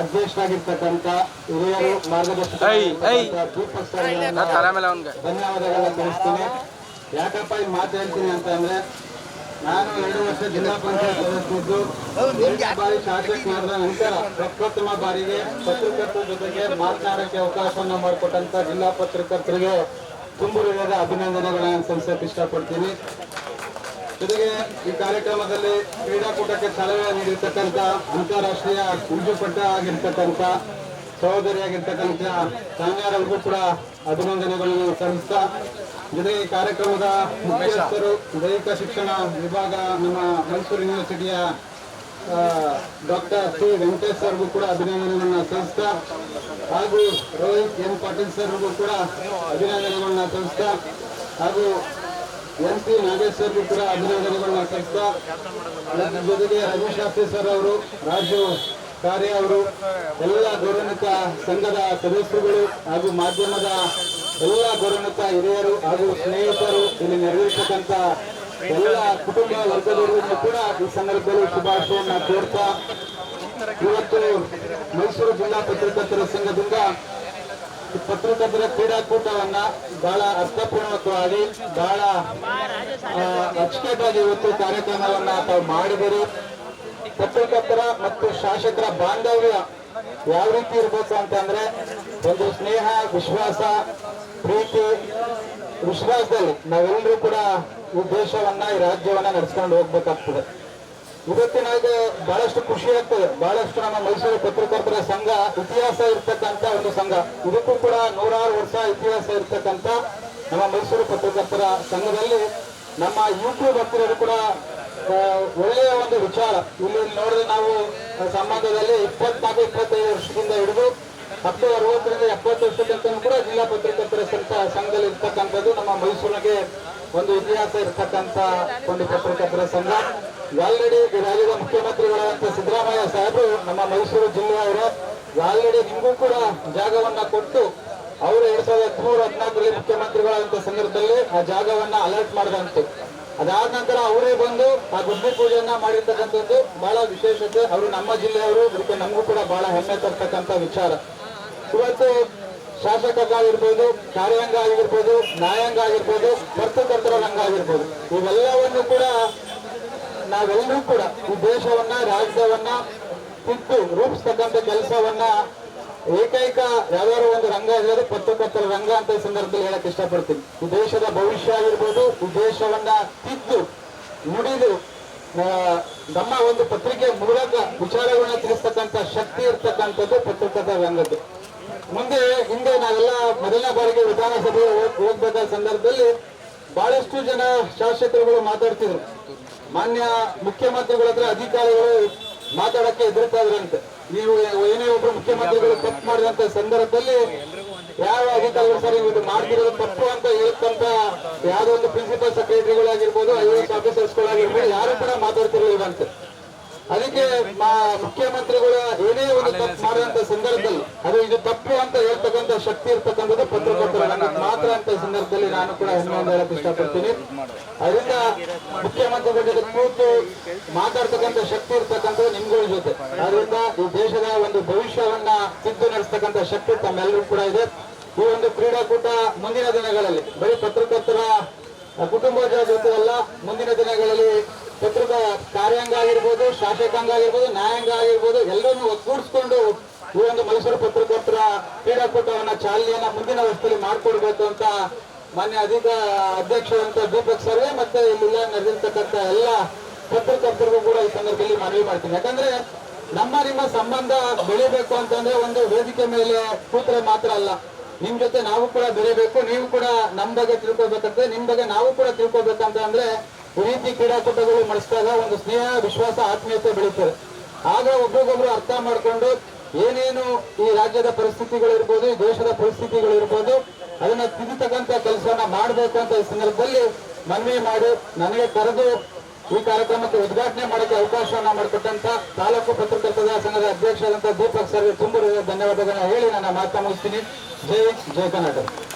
ಅಧ್ಯಕ್ಷರಾಗಿರ್ತಕ್ಕಂಥ ಹಿರಿಯರು ಮಾರ್ಗದರ್ಶಕ ಧನ್ಯವಾದಗಳನ್ನ ತಿಳಿಸ್ತೀನಿ. ಯಾಕಪ್ಪ ಈ ಮಾತು ಹೇಳ್ತೀನಿ ಅಂತಂದ್ರೆ ನಾನು ಎರಡು ವರ್ಷ ಜಿಲ್ಲಾ ಪಂಚಾಯತ್ ಸದಸ್ಯದ್ದು ಎರಡು ಬಾರಿ ಶಾಸಕನಾದ ನಂತರ ಪ್ರಪ್ರಥಮ ಬಾರಿಗೆ ಪತ್ರಕರ್ತರ ಜೊತೆಗೆ ಮಾತನಾಡಕ್ಕೆ ಅವಕಾಶವನ್ನು ಮಾಡಿಕೊಟ್ಟಂತ ಜಿಲ್ಲಾ ಪತ್ರಕರ್ತರಿಗೆ ತುಂಬ ಹೃದಯದ ಅಭಿನಂದನೆಗಳನ್ನ ಸಲ್ಲಿಸಕ್ಕೆ ಇಷ್ಟಪಡ್ತೀನಿ. ಜೊತೆಗೆ ಈ ಕಾರ್ಯಕ್ರಮದಲ್ಲಿ ಕ್ರೀಡಾಕೂಟಕ್ಕೆ ಸಲಹೆ ನೀಡಿರ್ತಕ್ಕಂಥ ಅಂತಾರಾಷ್ಟ್ರೀಯ ಕುಂಜುಪಟ್ಟ ಆಗಿರ್ತಕ್ಕಂಥ ಸಹೋದರಿಯಾಗಿರ್ತಕ್ಕಂಥ ಸಾನ್ಯಾರವರಿಗೂ ಕೂಡ ಅಭಿನಂದನೆಗಳನ್ನು ಸಲ್ಲಿಸ್ತಾ, ಜೊತೆಗೆ ಕಾರ್ಯಕ್ರಮದ ಮುಖ್ಯಸ್ಥರು, ದೈಹಿಕ ಶಿಕ್ಷಣ ವಿಭಾಗ, ನಮ್ಮ ಮೈಸೂರು ಯೂನಿವರ್ಸಿಟಿಯ ಡಾಕ್ಟರ್ ಸಿ ವೆಂಕಟೇಶ್ ಸರ್ಗೂ ಕೂಡ ಅಭಿನಂದನೆಗಳನ್ನ ಸಲ್ಲಿಸ್ತಾ, ಹಾಗೂ ರೋಹಿತ್ ಎನ್ ಪಾಟೀಲ್ ಸರ್ಗೂ ಕೂಡ ಅಭಿನಂದನೆಗಳನ್ನ ಸಲ್ಲಿಸ್ತಾ, ಹಾಗೂ ಎಂ ಪಿ ನಾಗೇಶ್ವರ್ ಕೂಡ ಅಭಿನಂದನೆಗಳನ್ನ ಸಲ್ಲಿಸ್ತಾ, ಅದ್ರ ಜೊತೆಗೆ ಶಾಸ್ತ್ರಿ ಸರ್ ಅವರು, ರಾಜು ಕಾರ್ಯ ಅವರು, ಎಲ್ಲ ಗೌರವಾನ್ವಿತ ಸಂಘದ ಸದಸ್ಯರುಗಳು ಹಾಗೂ ಮಾಧ್ಯಮದ ಎಲ್ಲ ಗೌರವಾನ್ವಿತ ಹಿರಿಯರು ಹಾಗೂ ಸ್ನೇಹಿತರು, ಇಲ್ಲಿ ನೆರವೇರಿಸತಕ್ಕಂತ ಎಲ್ಲ ಕುಟುಂಬ ವರ್ಗದವರನ್ನು ಕೂಡ ಈ ಸಂದರ್ಭದಲ್ಲಿ ಶುಭಾಶಯವನ್ನು ಕೋರ್ತಾ, ಇವತ್ತು ಮೈಸೂರು ಜಿಲ್ಲಾ ಪತ್ರಕರ್ತರ ಸಂಘದಿಂದ ಪತ್ರಕರ್ತರ ಕ್ರೀಡಾಕೂಟವನ್ನ ಬಹಳ ಅರ್ಥಪೂರ್ಣಕವಾಗಿ ಬಹಳ ಅಚ್ಚುಕಟ್ಟಾಗಿ ಇವತ್ತು ಕಾರ್ಯಕ್ರಮವನ್ನ ತಾವು ಮಾಡಿದರು. ಪತ್ರಕರ್ತರ ಮತ್ತು ಶಾಸಕರ ಬಾಂಧವ್ಯ ಯಾವ ರೀತಿ ಇರಬೇಕು ಅಂತಂದ್ರೆ, ಒಂದು ಸ್ನೇಹ, ವಿಶ್ವಾಸ, ಪ್ರೀತಿ, ವಿಶ್ವಾಸದಲ್ಲಿ ನಾವೆಲ್ಲರೂ ಕೂಡ ಉದ್ದೇಶವನ್ನ ದೇಶವನ್ನ, ಈ ರಾಜ್ಯವನ್ನ ನಡೆಸ್ಕೊಂಡು ಹೋಗ್ಬೇಕಾಗ್ತದೆ. ಇವತ್ತಿನಾಗ ಬಹಳಷ್ಟು ಖುಷಿ ಆಗ್ತದೆ. ಬಹಳಷ್ಟು ನಮ್ಮ ಮೈಸೂರು ಪತ್ರಕರ್ತರ ಸಂಘ ಇತಿಹಾಸ ಇರ್ತಕ್ಕಂತ ಒಂದು ಸಂಘ. ಇದಕ್ಕೂ ಕೂಡ ನೂರಾರು ವರ್ಷ ಇತಿಹಾಸ ಇರ್ತಕ್ಕಂತ ನಮ್ಮ ಮೈಸೂರು ಪತ್ರಕರ್ತರ ಸಂಘದಲ್ಲಿ ನಮ್ಮ ಯೂಟ್ಯೂಬ್ ಹತ್ತಿರರು ಕೂಡ ಒಳ್ಳೆಯ ಒಂದು ವಿಚಾರ. ಇಲ್ಲಿ ನೋಡಿದ್ರೆ ನಾವು ಸಂಬಂಧದಲ್ಲಿ ಇಪ್ಪತ್ನಾಲ್ಕು, ಇಪ್ಪತ್ತೈದು ವರ್ಷದಿಂದ ಹಿಡಿದು ಹತ್ತು, ಅರವತ್ತರಿಂದ ಎಪ್ಪತ್ತು ತನಕ ಕೂಡ ಜಿಲ್ಲಾ ಪತ್ರಕರ್ತರ ಸಂಘ, ಸಂಘದಲ್ಲಿ ಇರ್ತಕ್ಕಂಥದ್ದು ನಮ್ಮ ಮೈಸೂರಿಗೆ ಒಂದು ಇತಿಹಾಸ ಇರ್ತಕ್ಕಂಥ ಒಂದು ಪತ್ರಕರ್ತರ ಸಂಘ. ಆಲ್ರೆಡಿ ರಾಜ್ಯದ ಮುಖ್ಯಮಂತ್ರಿಗಳಾದಂಥ ಸಿದ್ದರಾಮಯ್ಯ ಸಾಹೇಬರು ನಮ್ಮ ಮೈಸೂರು ಜಿಲ್ಲೆಯವರು ಆಲ್ರೆಡಿ ನಿಮಗೂ ಕೂಡ ಜಾಗವನ್ನ ಕೊಟ್ಟು ಅವರು ಎರಡ್ ಸಾವಿರದ ಹದಿಮೂರು, ಹದಿನಾಲ್ಕರಲ್ಲಿ ಮುಖ್ಯಮಂತ್ರಿಗಳಾದಂಥ ಸಂದರ್ಭದಲ್ಲಿ ಆ ಜಾಗವನ್ನ ಅಲರ್ಟ್ ಮಾಡಿದಂತು. ಅದಾದ ನಂತರ ಅವರೇ ಬಂದು ಆ ಗುಡ್ಡಿ ಪೂಜೆಯನ್ನ ಮಾಡಿರ್ತಕ್ಕಂಥದ್ದು ಬಹಳ ವಿಶೇಷತೆ. ಅವರು ನಮ್ಮ ಜಿಲ್ಲೆಯವರು, ಅದಕ್ಕೆ ನಮಗೂ ಕೂಡ ಬಹಳ ಹೆಮ್ಮೆ ತರ್ತಕ್ಕಂಥ ವಿಚಾರ. ಇವತ್ತು ಶಾಸಕರಾಗಿರ್ಬೋದು ಕಾರ್ಯಾಂಗ ಆಗಿರ್ಬೋದು, ನ್ಯಾಯಾಂಗ ಆಗಿರ್ಬೋದು ವರ್ತಕರ್ತರ ರಂಗ ಆಗಿರ್ಬೋದು, ಇವೆಲ್ಲವನ್ನು ಕೂಡ ನಾವೆಲ್ಲರೂ ಕೂಡ ಈ ದೇಶವನ್ನ, ರಾಜ್ಯವನ್ನ ತಿದ್ದು ರೂಪಿಸ್ತಕ್ಕಂಥ ಕೆಲಸವನ್ನ ಏಕೈಕ ಯಾವ್ದಾದ್ರು ಒಂದು ರಂಗ ಇರೋದು ಪತ್ರಕರ್ತರ ರಂಗ ಅಂತ ಸಂದರ್ಭದಲ್ಲಿ ಹೇಳಕ್ ಇಷ್ಟಪಡ್ತೀನಿ. ಈ ದೇಶದ ಭವಿಷ್ಯ ಆಗಿರ್ಬೋದು, ಈ ದೇಶವನ್ನ ತಿದ್ದು ನುಡಿದು ನಮ್ಮ ಒಂದು ಪತ್ರಿಕೆ ಮೂಲಕ ವಿಚಾರಗಳನ್ನ ತಿಳಿಸ್ತಕ್ಕಂಥ ಶಕ್ತಿ ಇರ್ತಕ್ಕಂಥದ್ದು ಪತ್ರಕರ್ತರ ರಂಗದ್ದು. ಮುಂದೆ, ಹಿಂದೆ ನಾವೆಲ್ಲ ಮೊದಲನೇ ಬಾರಿಗೆ ವಿಧಾನಸಭೆಗೆ ಹೋಗ್- ಹೋಗ್ಬೇಕಾದ ಸಂದರ್ಭದಲ್ಲಿ ಬಹಳಷ್ಟು ಜನ ಶಾಸಕರುಗಳು ಮಾತಾಡ್ತಿದ್ರು. ಮಾನ್ಯ ಮುಖ್ಯಮಂತ್ರಿಗಳ ಹತ್ರ ಅಧಿಕಾರಿಗಳು ಮಾತಾಡಕ್ಕೆ ಎದುರುತ್ತಾ ಇದ್ರಂತೆ. ನೀವು ಏನೇ ಒಬ್ರು ಮುಖ್ಯಮಂತ್ರಿಗಳು ತಪ್ಪು ಮಾಡಿದಂತ ಸಂದರ್ಭದಲ್ಲಿ ಯಾವ ಅಧಿಕಾರಿಗಳು ಸರ್ ಇದು ಮಾಡ್ತಿರೋದು ತಪ್ಪು ಅಂತ ಹೇಳ್ತಂತ ಯಾವ್ದೋ ಒಂದು ಪ್ರಿನ್ಸಿಪಲ್ ಸೆಕ್ರೆಟರಿಗಳಾಗಿರ್ಬೋದು ಐ ಎಸ್ ಆಫೀಸರ್ಸ್ಗಳಾಗಿರ್ಬೋದು ಯಾರು ಕೂಡ ಮಾತಾಡ್ತಿರ್ಲಿಲ್ವಂತೆ. ಅದಕ್ಕೆ ಮುಖ್ಯಮಂತ್ರಿಗಳು ಏನೇ ಒಂದು ತಪ್ಪು ಮಾಡುವಂತ ಸಂದರ್ಭದಲ್ಲಿ ಅದು ಇದು ತಪ್ಪು ಅಂತ ಹೇಳ್ತಕ್ಕಂಥ ಶಕ್ತಿ ಇರ್ತಕ್ಕಂಥದ್ದು ಪತ್ರಕರ್ತರ ಮಾತ್ರ ಅಂತ ಸಂದರ್ಭದಲ್ಲಿ ನಾನು ಕೂಡ ಹೆಮ್ಮೆಯಿಂದ ಹೇಳಕ್ ಇಷ್ಟಪಡ್ತೀನಿ ಅದರಿಂದ ಮುಖ್ಯಮಂತ್ರಿಗಳ ಜೊತೆ ಕೂತು ಮಾತಾಡ್ತಕ್ಕಂಥ ಶಕ್ತಿ ಇರ್ತಕ್ಕಂಥದ್ದು ನಿಮ್ಗಳ ಜೊತೆ. ಅದರಿಂದ ಈ ದೇಶದ ಒಂದು ಭವಿಷ್ಯವನ್ನ ತಿದ್ದು ನಡೆಸ್ತಕ್ಕಂಥ ಶಕ್ತಿ ತಮ್ಮೆಲ್ಲರೂ ಕೂಡ ಇದೆ. ಈ ಒಂದು ಕ್ರೀಡಾಕೂಟ ಮುಂದಿನ ದಿನಗಳಲ್ಲಿ ಬರೀ ಪತ್ರಕರ್ತರ ಕುಟುಂಬದ ಜೊತೆ ಅಲ್ಲ ಮುಂದಿನ ದಿನಗಳಲ್ಲಿ ಪತ್ರದ ಕಾರ್ಯಾಂಗ ಆಗಿರ್ಬೋದು ಶಾಸಕಾಂಗ ಆಗಿರ್ಬೋದು, ನ್ಯಾಯಾಂಗ ಆಗಿರ್ಬೋದು, ಎಲ್ಲರನ್ನು ಒಗ್ಗೂಡಿಸ್ಕೊಂಡು ಈ ಒಂದು ಮೈಸೂರು ಪತ್ರಕರ್ತರ ಕ್ರೀಡಾಕೂಟವನ್ನ ಚಾಲನೆಯನ್ನ ಮುಂದಿನ ವರ್ಷದಲ್ಲಿ ಮಾಡ್ಕೊಡ್ಬೇಕು ಅಂತ ಮಾನ್ಯ ಅಧಿಕ ಅಧ್ಯಕ್ಷರಂತ ದೀಪಕ್ ಸರ್ವೆ ಮತ್ತೆ ಇಲ್ಲೆಲ್ಲ ನಡೆದಿರ್ತಕ್ಕಂಥ ಎಲ್ಲ ಪತ್ರಕರ್ತರಿಗೂ ಕೂಡ ಈ ಸಂದರ್ಭದಲ್ಲಿ ಮನವಿ ಮಾಡ್ತೀನಿ. ಯಾಕಂದ್ರೆ ನಮ್ಮ ನಿಮ್ಮ ಸಂಬಂಧ ಬೆಳಿಬೇಕು ಅಂತಂದ್ರೆ ಒಂದು ವೇದಿಕೆ ಮೇಲೆ ಕೂತ್ರೆ ಮಾತ್ರ ಅಲ್ಲ. ನಿಮ್ ಜೊತೆ ನಾವು ಕೂಡ ಬೆಳಿಬೇಕು, ನೀವು ಕೂಡ ನಮ್ ಬಗ್ಗೆ ತಿಳ್ಕೊಬೇಕಂತ ನಿಮ್ ಬಗ್ಗೆ ನಾವು ಕೂಡ ತಿಳ್ಕೊಬೇಕಂತ ಅಂದ್ರೆ ರೀತಿ ಕ್ರೀಡಾಕೂಟಗಳು ಮಾಡಿಸಿದಾಗ ಒಂದು ಸ್ನೇಹ, ವಿಶ್ವಾಸ, ಆತ್ಮೀಯತೆ ಬೆಳೀತಾರೆ ಆಗ ಒಬ್ರಿಗೊಬ್ರು ಅರ್ಥ ಮಾಡ್ಕೊಂಡು ಏನೇನು ಈ ರಾಜ್ಯದ ಪರಿಸ್ಥಿತಿಗಳಿರ್ಬೋದು, ಈ ದೇಶದ ಪರಿಸ್ಥಿತಿಗಳಿರ್ಬೋದು, ಅದನ್ನ ತಿದ್ದತಕ್ಕಂತ ಕೆಲಸವನ್ನ ಮಾಡಬೇಕು ಅಂತ ಈ ಸಂದರ್ಭದಲ್ಲಿ ಮನವಿ ಮಾಡಿ ನನಗೆ ಕರೆದು ಈ ಕಾರ್ಯಕ್ರಮಕ್ಕೆ ಉದ್ಘಾಟನೆ ಮಾಡಕ್ಕೆ ಅವಕಾಶವನ್ನ ಮಾಡಿಕೊಟ್ಟಂತ ತಾಲೂಕು ಪತ್ರಕರ್ತರ ಸಂಘದ ಅಧ್ಯಕ್ಷರಾದಂತಹ ದೀಪಕ್ ಸರ್ ತುಂಬ ಧನ್ಯವಾದಗಳನ್ನ ಹೇಳಿ ನನ್ನ ಮಾತಾ ಮುಗಿಸ್ತೀನಿ. ಜೈ ಜಯ ಕರ್ನಾಟಕ.